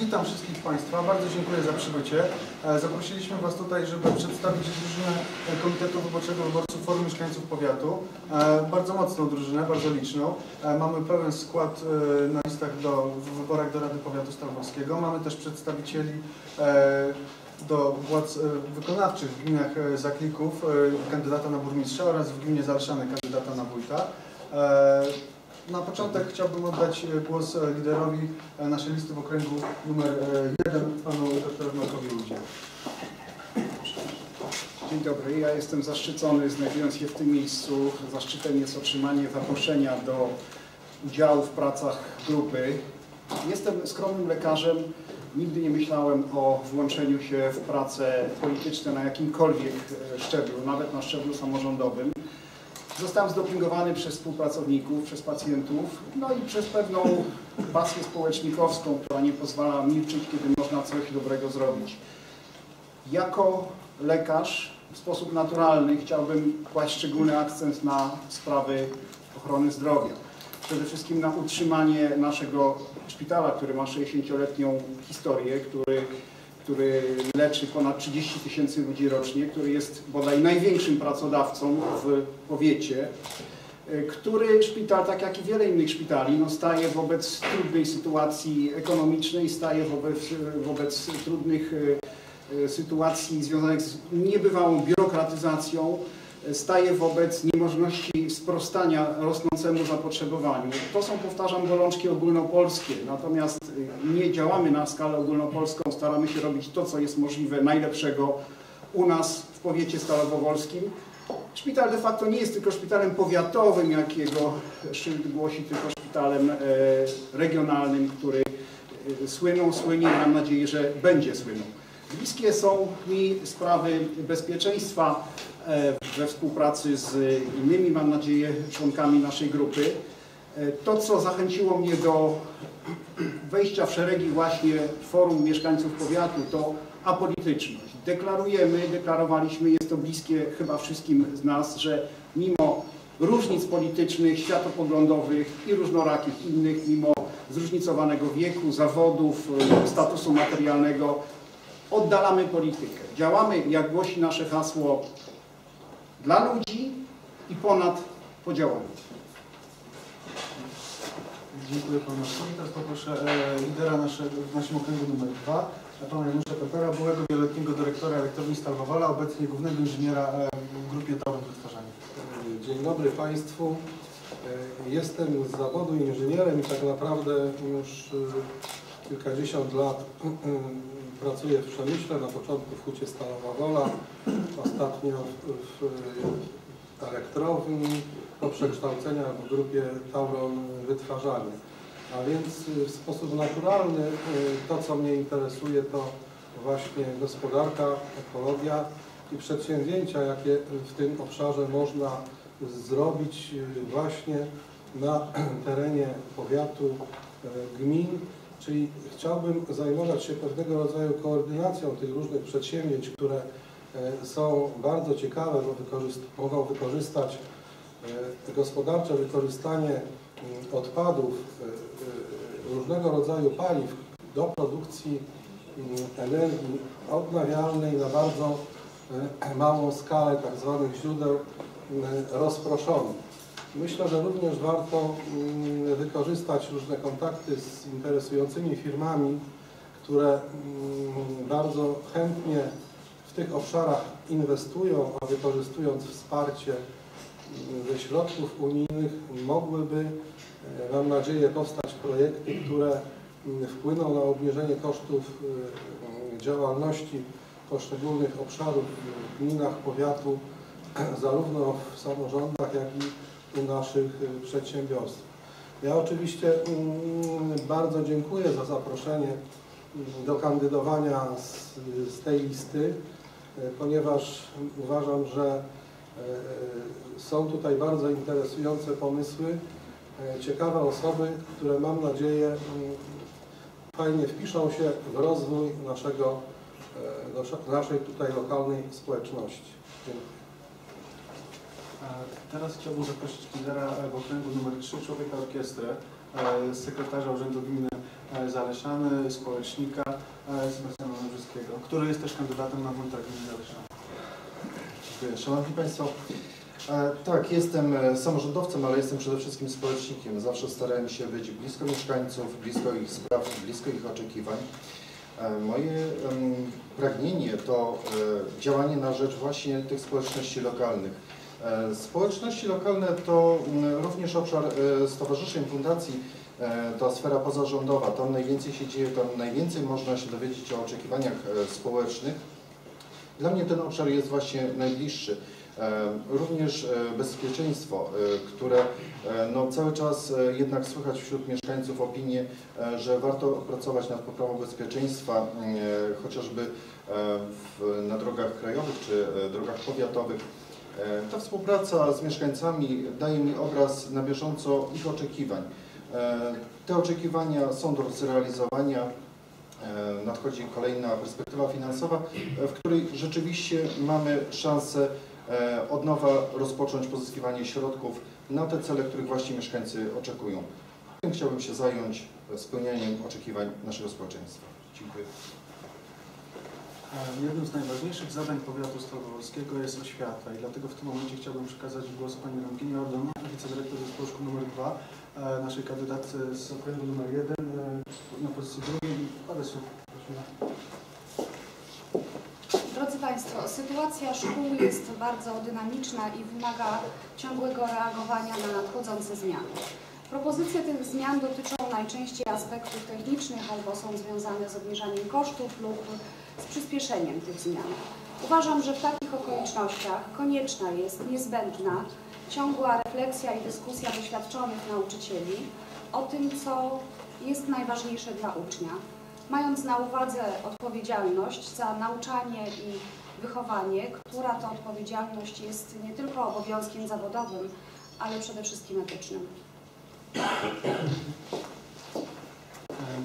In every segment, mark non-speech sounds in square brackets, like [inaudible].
Witam wszystkich Państwa, bardzo dziękuję za przybycie. E, Zaprosiliśmy Was tutaj, żeby przedstawić drużynę e, Komitetu Wyborczego Wyborców Forum Mieszkańców Powiatu. E, Bardzo mocną drużynę, bardzo liczną. Mamy pełen skład na listach do, w wyborach do Rady Powiatu Stalwowskiego. Mamy też przedstawicieli do władz wykonawczych w gminach Zaklików, kandydata na burmistrza oraz w gminie Zalszany, kandydata na wójta. Na początek chciałbym oddać e, głos e, liderowi e, naszej listy w okręgu numer 1, panu doktorowi Markowi Ludzie. Dzień dobry, ja jestem zaszczycony znajdując się w tym miejscu. Zaszczytem jest otrzymanie zaproszenia do udziału w pracach grupy. Jestem skromnym lekarzem, nigdy nie myślałem o włączeniu się w prace polityczne na jakimkolwiek szczeblu, nawet na szczeblu samorządowym. Zostałem zdopingowany przez współpracowników, przez pacjentów, no i przez pewną pasję społecznikowską, która nie pozwala milczeć, kiedy można coś dobrego zrobić. Jako lekarz w sposób naturalny chciałbym kłaść szczególny akcent na sprawy ochrony zdrowia. Przede wszystkim na utrzymanie naszego szpitala, który ma 60-letnią historię, który, który leczy ponad 30 tysięcy ludzi rocznie, który jest bodaj największym pracodawcą w powiecie, y, który szpital, tak jak i wiele innych szpitali, no staje wobec trudnej sytuacji ekonomicznej, staje wobec, wobec trudnych y, y, sytuacji związanych z niebywałą biurokratyzacją, staje wobec niemożności sprostania rosnącemu zapotrzebowaniu. To są, powtarzam, bolączki ogólnopolskie, natomiast y, nie działamy na skalę ogólnopolską, staramy się robić to, co jest możliwe, najlepszego u nas w powiecie stalowo-wolskim. Szpital de facto nie jest tylko szpitalem powiatowym, jak jego szyld głosi, tylko szpitalem e, regionalnym, który e, słynął, słynie i mam nadzieję, że będzie słynął. Bliskie są mi sprawy bezpieczeństwa e, we współpracy z innymi, mam nadzieję, członkami naszej grupy. E, To, co zachęciło mnie do wejścia w szeregi właśnie Forum Mieszkańców Powiatu, to apolityczność. Deklarujemy, deklarowaliśmy, jest to bliskie chyba wszystkim z nas, że mimo różnic politycznych, światopoglądowych i różnorakich innych, mimo zróżnicowanego wieku, zawodów, e, statusu materialnego, oddalamy politykę. Działamy, jak głosi nasze hasło, dla ludzi i ponad podziałami. Dziękuję panu Markowi. Teraz poproszę e, lidera nasze, w naszym okręgu numer 2, pana Janusza Pepera, byłego wieloletniego dyrektora elektrowni Stalwowola, obecnie głównego inżyniera e, w grupie Tauron Wytwarzania. Dzień dobry Państwu. E, Jestem z zawodu inżynierem i tak naprawdę już e, kilkadziesiąt lat pracuję w przemyśle, na początku w hucie Stalowa Wola, ostatnio w, w elektrowni, po przekształceniach w grupie Tauron Wytwarzanie. A więc w sposób naturalny e, to, co mnie interesuje, to właśnie gospodarka, ekologia i przedsięwzięcia, jakie w tym obszarze można zrobić y, właśnie na terenie powiatu, e, gmin, czyli chciałbym zajmować się pewnego rodzaju koordynacją tych różnych przedsięwzięć, które e, są bardzo ciekawe, bo mogą wykorzystać e, gospodarcze wykorzystanie mm, odpadów, e, różnego rodzaju paliw do produkcji mm, energii odnawialnej na bardzo małą skalę tak zwanych źródeł mm, rozproszonych. Myślę, że również warto mm, wykorzystać różne kontakty z interesującymi firmami, które mm, bardzo chętnie w tych obszarach inwestują, a wykorzystując wsparcie mm, ze środków unijnych mogłyby, e, mam nadzieję, powstać projekty, które wpłyną na obniżenie kosztów e, działalności poszczególnych obszarów w gminach powiatu, [clears throat] zarówno w samorządach, jak i u naszych e, przedsiębiorstw. Ja oczywiście mm, bardzo dziękuję za zaproszenie mm, do kandydowania z, z tej listy, e, ponieważ uważam, że e, są tutaj bardzo interesujące pomysły, ciekawe osoby, które mam nadzieję mm, fajnie wpiszą się w rozwój naszego, naszej tutaj lokalnej społeczności. Dziękuję. Teraz chciałbym zaprosić lidera w okręgu numer 3, człowieka orkiestrę, e, sekretarza Urzędu Gminy e, Zaleszany, społecznika e, Sebastiana Nobrzyskiego, który jest też kandydatem na wójta gminy Zaleszany. Dziękuję. Szanowni Państwo, tak, jestem samorządowcem, ale jestem przede wszystkim społecznikiem. Zawsze starałem się być blisko mieszkańców, blisko ich spraw, blisko ich oczekiwań. Moje pragnienie to działanie na rzecz właśnie tych społeczności lokalnych. E, Społeczności lokalne to mm, również obszar e, stowarzyszeń, fundacji, e, to sfera pozarządowa. Tam najwięcej się dzieje, tam najwięcej można się dowiedzieć o oczekiwaniach społecznych. Dla mnie ten obszar jest właśnie najbliższy. Również bezpieczeństwo, które no, cały czas jednak słychać wśród mieszkańców opinię, że warto pracować nad poprawą bezpieczeństwa, chociażby na drogach krajowych czy drogach powiatowych. E, Ta współpraca z mieszkańcami daje mi obraz na bieżąco ich oczekiwań. E, Te oczekiwania są do zrealizowania. E, Nadchodzi kolejna perspektywa finansowa, w której rzeczywiście mamy szansę od nowa rozpocząć pozyskiwanie środków na te cele, których właśnie mieszkańcy oczekują. Tym chciałbym się zająć spełnianiem oczekiwań naszego społeczeństwa. Dziękuję. Jednym z najważniejszych zadań powiatu staloworskiego jest oświata i dlatego w tym momencie chciałbym przekazać głos pani Longinie Ordon, wicedyrektor zespołu szkół nr 2, e, naszej kandydatce z okręgu nr 1 e, na pozycji drugiej i parę słów. Drodzy Państwo, sytuacja szkół jest bardzo dynamiczna i wymaga ciągłego reagowania na nadchodzące zmiany. Propozycje tych zmian dotyczą najczęściej aspektów technicznych albo są związane z obniżaniem kosztów lub z przyspieszeniem tych zmian. Uważam, że w takich okolicznościach konieczna jest niezbędna ciągła refleksja i dyskusja doświadczonych nauczycieli o tym, co jest najważniejsze dla ucznia mając na uwadze odpowiedzialność za nauczanie i wychowanie, która to odpowiedzialność jest nie tylko obowiązkiem zawodowym, ale przede wszystkim etycznym. E,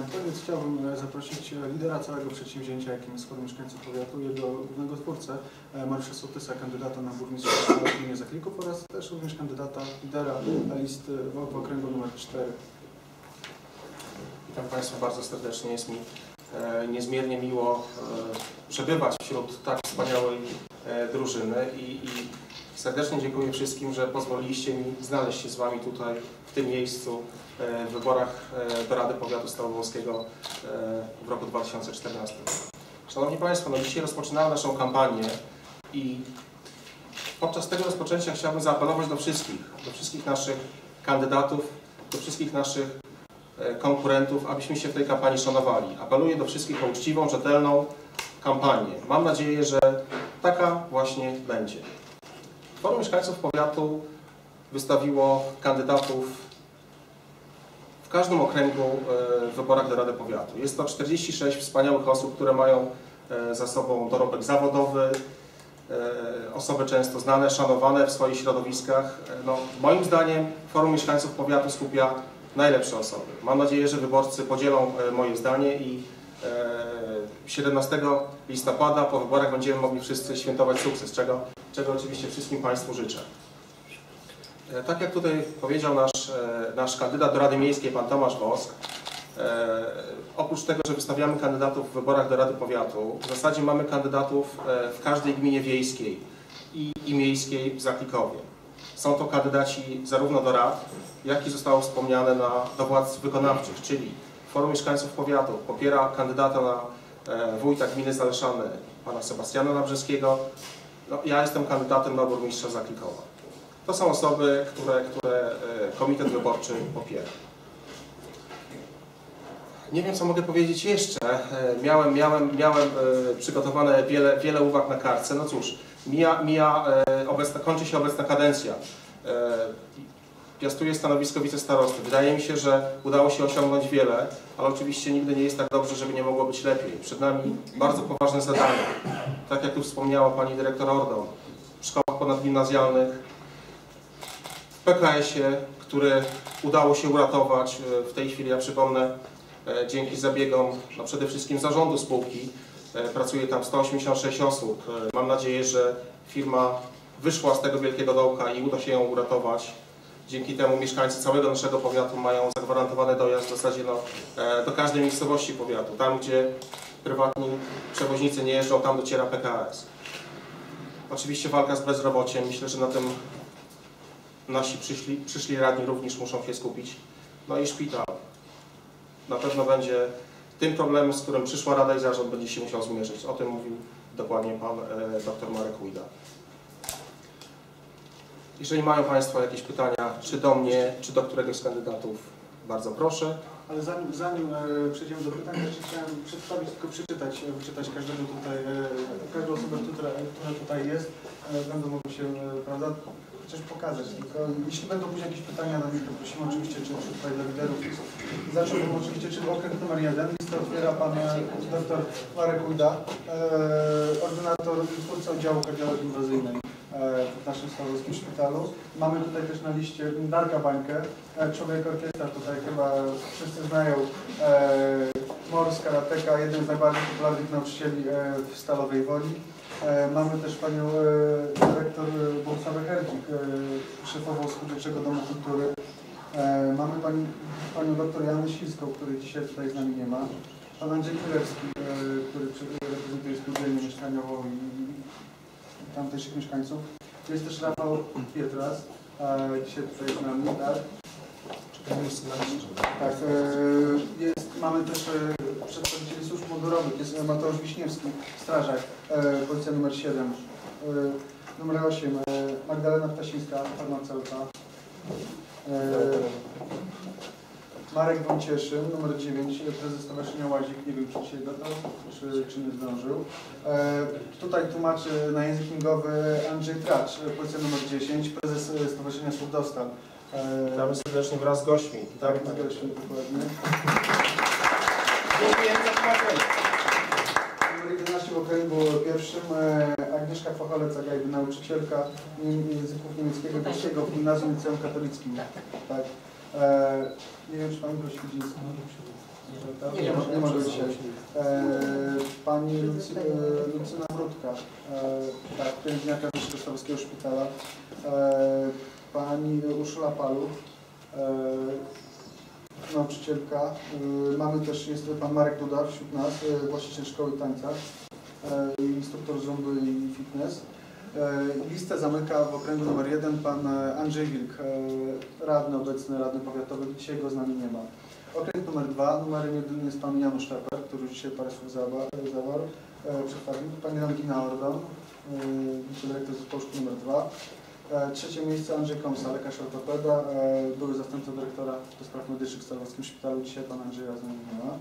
Na koniec chciałbym e, zaprosić e, lidera całego przedsięwzięcia, jakim jest Forum Mieszkańców Powiatu, jego głównego twórcę, Mariusza Sołtysa, kandydata na burmistrza w gminie Zaklików oraz też również kandydata, lidera listy w okręgu nr 4. Witam Państwa bardzo serdecznie. Jest mi niezmiernie miło przebywać wśród tak wspaniałej drużyny i, i serdecznie dziękuję wszystkim, że pozwoliliście mi znaleźć się z Wami tutaj w tym miejscu e, w wyborach e, do Rady Powiatu Stałowolskiego e, w roku 2014. Szanowni Państwo, no dzisiaj rozpoczynamy naszą kampanię i podczas tego rozpoczęcia chciałbym zaapelować do wszystkich, do wszystkich naszych kandydatów, do wszystkich naszych konkurentów, abyśmy się w tej kampanii szanowali. Apeluję do wszystkich o uczciwą, rzetelną kampanię. Mam nadzieję, że taka właśnie będzie. Forum Mieszkańców Powiatu wystawiło kandydatów w każdym okręgu e, w wyborach do Rady Powiatu. Jest to 46 wspaniałych osób, które mają e, za sobą dorobek zawodowy, e, osoby często znane, szanowane w swoich środowiskach. No, moim zdaniem Forum Mieszkańców Powiatu skupia najlepsze osoby. Mam nadzieję, że wyborcy podzielą moje zdanie i e, 17 listopada po wyborach będziemy mogli wszyscy świętować sukces, czego, czego oczywiście wszystkim Państwu życzę. E, Tak jak tutaj powiedział nasz, e, nasz kandydat do Rady Miejskiej, pan Tomasz Wosk, e, oprócz tego, że wystawiamy kandydatów w wyborach do Rady Powiatu, w zasadzie mamy kandydatów w każdej gminie wiejskiej i, i miejskiej w Zaklikowie. Są to kandydaci zarówno do rad, jak i zostało wspomniane na, do władz wykonawczych, czyli Forum Mieszkańców Powiatu popiera kandydata na wójta gminy Zaleszany, pana Sebastiana Nabrzeskiego. No, ja jestem kandydatem na burmistrza Zaklikowa. To są osoby, które, które e, Komitet Wyborczy popiera. Nie wiem, co mogę powiedzieć jeszcze. E, Miałem, miałem, miałem e, przygotowane wiele, wiele uwag na kartce. No cóż, mija, mija obecna, kończy się obecna kadencja. Piastuję stanowisko wicestarosty. Wydaje mi się, że udało się osiągnąć wiele, ale oczywiście nigdy nie jest tak dobrze, żeby nie mogło być lepiej. Przed nami bardzo poważne zadania. Tak jak tu wspomniała pani dyrektor Ordon, w szkołach ponadgimnazjalnych, w PKS-ie, który udało się uratować. E, W tej chwili, ja przypomnę, e, dzięki zabiegom no przede wszystkim zarządu spółki, e, pracuje tam 186 osób. Mam nadzieję, że firma wyszła z tego wielkiego dołka i uda się ją uratować. Dzięki temu mieszkańcy całego naszego powiatu mają zagwarantowany dojazd w zasadzie no, do każdej miejscowości powiatu. Tam, gdzie prywatni przewoźnicy nie jeżdżą, tam dociera PKS. Oczywiście walka z bezrobociem. Myślę, że na tym nasi przyszli, przyszli radni również muszą się skupić. No i szpital. Na pewno będzie tym problemem, z którym przyszła Rada i Zarząd będzie się musiał zmierzyć. O tym mówił dokładnie pan e, dr Marek Ujda. Jeżeli mają Państwo jakieś pytania, czy do mnie, czy do któregoś z kandydatów, bardzo proszę. Ale zanim, zanim e, przejdziemy do pytań, jeszcze chciałem przedstawić, tylko przeczytać, e, wyczytać każdego tutaj, e, każdą osobę, która, która tutaj jest. Będą mogły się, prawda, chociaż pokazać. Tylko jeśli będą później jakieś pytania to prosimy oczywiście, czy, czy tutaj dla liderów. Zacząłbym oczywiście, czy okręg numer jeden. Listę otwiera pan dr Marek Ujda, ordynator twórca oddziału kardiologii inwazyjnej w naszym Stawowskim Szpitalu. Mamy tutaj też na liście Darka Bańkę, e, człowiek orkiestra, tutaj chyba wszyscy znają e, Mors Karateka, jeden z najbardziej popularnych nauczycieli e, w Stalowej Woli. E, mamy też panią e, dyrektor e, Bogusławę Herdzik, e, szefową Spółdzielczego Domu Kultury. E, mamy pani, panią doktor Janę Śliską, której dzisiaj tutaj z nami nie ma. Pan Andrzej Królewski, e, który reprezentuje spółdzielnię mieszkaniową i tamtejszych mieszkańców. Jest też Rafał Pietras, dzisiaj tutaj z nami, tak? Tak, e, jest, mamy też e, przedstawicieli służb mundurowych, jest Mateusz Wiśniewski, strażak, e, policja numer 7, e, numer 8, e, Magdalena Ptasińska, farmaceuta, Marek Wącieszyn, numer 9, prezes Stowarzyszenia Łazik, nie wiem czy dzisiaj dodał, czy, czy nie zdążył. E, tutaj tłumaczy na język migowy Andrzej Tracz, policja numer 10, prezes e, Stowarzyszenia Słów Dostal. E, Witamy serdecznie wraz z gośćmi. tak, nagraliśmy dokładnie. Dziękujemy za. Numer 11 w okręgu pierwszym e, Agnieszka Facholec-Agajby, nauczycielka języków niemieckiego i polskiego w Gimnazjum Liceum Katolickim. Tak. E, nie wiem, czy Pani Groświdzińska. Nie, nie, ma, nie ma go. E, pani Lucy, e, Lucyna Wrótka, e, tak, pielęgniarka Wyższego Szpitala. E, pani Urszula Paluch, e, nauczycielka. Y, Mamy też, jest pan Marek Duda wśród nas, y, właściciel szkoły tańca, y, instruktor zumby i fitness. Y, Listę zamyka w okręgu numer jeden pan e, Andrzej Wilk, e, radny obecny, radny powiatowy, dzisiaj go z nami nie ma. Okręg numer dwa, numerem jedynym jest pan Janusz Teper, który dzisiaj parę słów zawarł, e, przedstawił. Langina Ordon, wicedyrektor zespołu szkół numer dwa. E, Trzecie miejsce Andrzej Komsa, lekarz ortopeda, e, były zastępca dyrektora do spraw medycznych w Starowskim Szpitalu, dzisiaj pan Andrzeja z nami nie ma.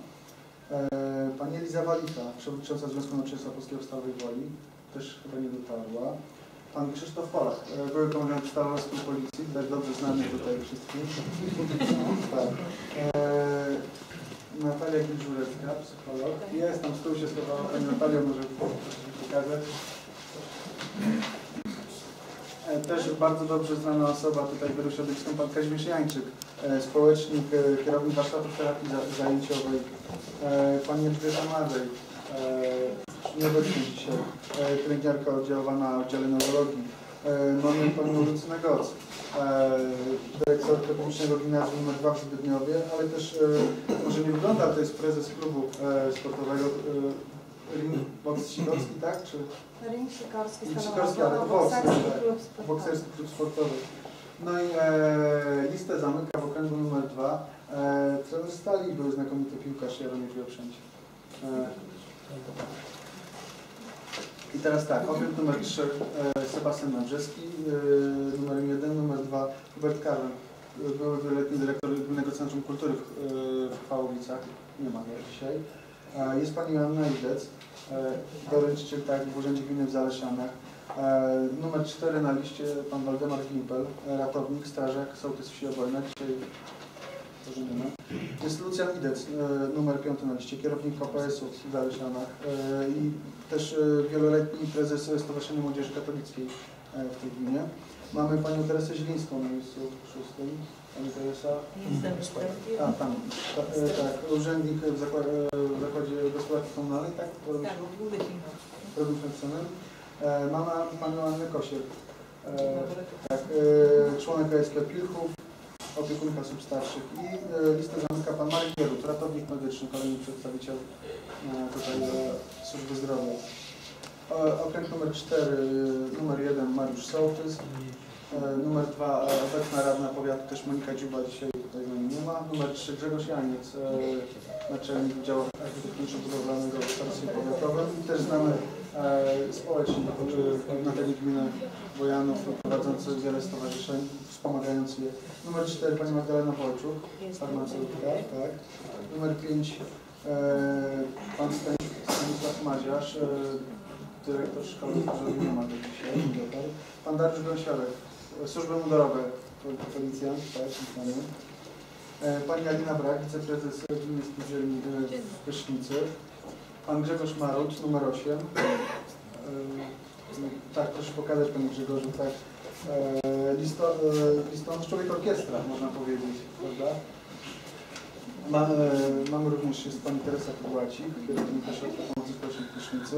E, Pani Eliza Walita, przewodnicząca Związku Nauczycielstwa Polskiego w Stalowej też chyba nie dotarła. Pan Krzysztof Polak, e, były komendant Starowskiej Policji, tak dobrze znany tutaj wszystkim. [laughs] tak. E, Natalia Gilżurecka, psycholog. Jest tam tyłu się schowała Pani Natalia, może pokazać. E, Też bardzo dobrze znana osoba tutaj w środowisku, pan Kazimierz Jańczyk, e, społecznik, e, kierownik warsztatów terapii za- zajęciowej, e, pani Elżbieta Marzej, e, nieobecna dzisiaj, e, pielęgniarka oddziałowana na oddziale neurologii, e, mamy panią Lucynę Goc, e, dyrektor Publicznego Gimnazjum nr 2 w Zbydniowie, ale też, e, może nie wygląda, to jest prezes klubu e, sportowego e, Ring Box Sikorski, tak? Czy Ring Sikorski, Sikorski, ale boks, Bokserski tak. Klub Sportowy. Bokserski klub sportowy. No i e, listę zamyka w okręgu numer dwa. E, trener Stali był znakomity piłkarz Jaromir Wioprzęć. E, I teraz tak, okręg numer 3 e, Sebastian Nabrzeski, e, numerem 1, numer 2 Hubert e, były wieloletni dyrektor Gminnego Centrum Kultury w, e, Chwałowicach, nie ma go dzisiaj. Jest pani Joanna Idec, doręczyciel tak, w Urzędzie Gminy w Zalesianach. Numer 4 na liście pan Waldemar Gimpel, ratownik, strażak, sołtys wsi Obojna, dzisiaj nie ma. Jest Lucjan Idec, e, numer 5 na liście, kierownik KPS-u w Zalesianach e, i też e, wieloletni prezes Stowarzyszenia Młodzieży Katolickiej w tej gminie. Mamy panią Teresę Zielińską na miejscu szóstym. Pani Teresa. A, tam. Ta, tak, urzędnik w, zakład, e, w Zakładzie Gospodarki Komunalnej, tak? Tak, funkcjoner. E, mama, panią Annę Kosiel. E, tak, członek ASP Pilchów, opiekunka osób starszych. I e, listę zamyka pan Marek Bierut, ratownik medyczny, kolejny przedstawiciel e, tutaj e, służby zdrowia. Okręg numer 4, e, numer 1 Mariusz Sołtys, numer 2 obecna radna powiatu też Monika Dziuba, dzisiaj tutaj z nami nie ma, numer 3 Grzegorz Janiec, naczelnik Wydziału Architektoniczno-Budowlanego w Starostwie Powiatowym i też znamy społecznik na terenie gminy Bojanów prowadzący wiele stowarzyszeń, wspomagając je. Numer 4 Pani Magdalena Wojczuk, farmaceutka, tak. Numer 5 e, Pan Stanisław Maziarz, e, dyrektor szkoły, który nie ma go dzisiaj. Pan Dariusz Gąsiorek, służby mundurowe, pol- policjant, tak, witamy. E, Pani Alina Brak, wiceprezes Gminy Spółdzielni e, w Pysznicy. Pan Grzegorz Maruć, numer 8. Tak, proszę pokazać Panie Grzegorzu, tak. E, Listo, e, listonosz człowiek orkiestra, można powiedzieć, prawda? Ma, e, mamy również, jest Pani Teresa Kudłacik, kierownik Ośrodka Pomocy Społecznej w Pysznicy.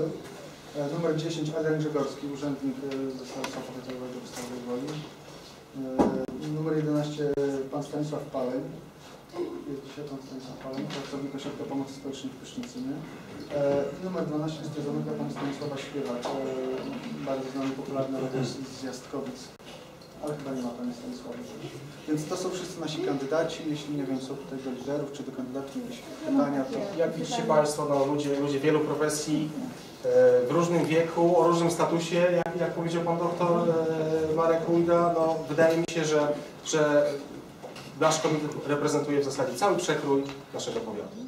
E, numer 10 Adrian Grzegorski, urzędnik ze Starostwa Powiatowego w Stalowej Woli. Numer 11 Pan Stanisław Paleń. Jest dzisiaj Pan Stanisław Paleń, pracownik Ośrodka Pomocy Społecznej w Pysznicy, nie? E, numer 12 jest zamyka Pan Stanisława Śpiewak, e, bardzo znany, popularny radny z Jastkowic. Ale chyba nie ma Pani Stanisława. Więc to są wszyscy nasi kandydaci. Jeśli nie wiem, są tutaj do liderów czy do kandydatów jakieś pytania, to Jak widzicie Państwo, no, ludzie, ludzie wielu profesji, e, w różnym wieku, o różnym statusie, jak, jak powiedział Pan doktor e, Marek Ujda, no, wydaje mi się, że, że nasz komitet reprezentuje w zasadzie cały przekrój naszego powiatu.